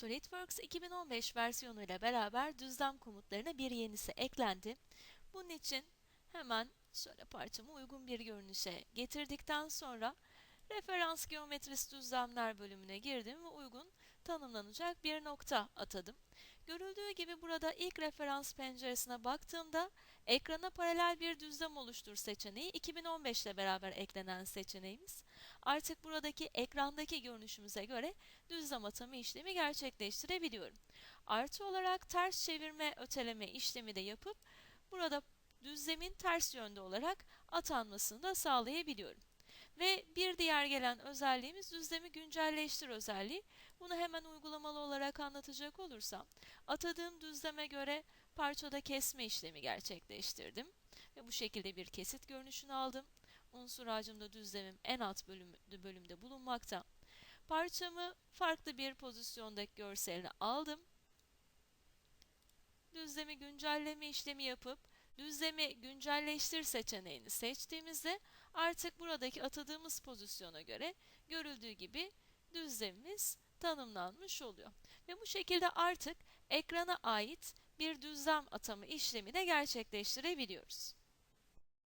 SolidWorks 2015 versiyonuyla beraber düzlem komutlarına bir yenisi eklendi. Bunun için hemen şöyle parçamı uygun bir görünüşe getirdikten sonra referans geometrisi düzlemler bölümüne girdim ve uygun tanımlanacak bir nokta atadım. Görüldüğü gibi burada ilk referans penceresine baktığımda ekrana paralel bir düzlem oluştur seçeneği 2015 ile beraber eklenen seçeneğimiz. Artık buradaki ekrandaki görünüşümüze göre düzlem atama işlemi gerçekleştirebiliyorum. Artı olarak ters çevirme öteleme işlemi de yapıp burada düzlemin ters yönde olarak atanmasını da sağlayabiliyorum. Ve bir diğer gelen özelliğimiz düzlemi güncelleştir özelliği. Bunu hemen uygulamalı olarak anlatacak olursam, atadığım düzleme göre parçada kesme işlemi gerçekleştirdim. Ve bu şekilde bir kesit görünüşünü aldım. Unsur ağacımda düzlemim en alt bölüm, bölümde bulunmakta. Parçamı farklı bir pozisyondaki görseline aldım. Düzlemi güncelleme işlemi yapıp düzlemi güncelleştir seçeneğini seçtiğimizde artık buradaki atadığımız pozisyona göre görüldüğü gibi düzlemimiz tanımlanmış oluyor. Ve bu şekilde artık ekrana ait bir düzlem atama işlemi de gerçekleştirebiliyoruz.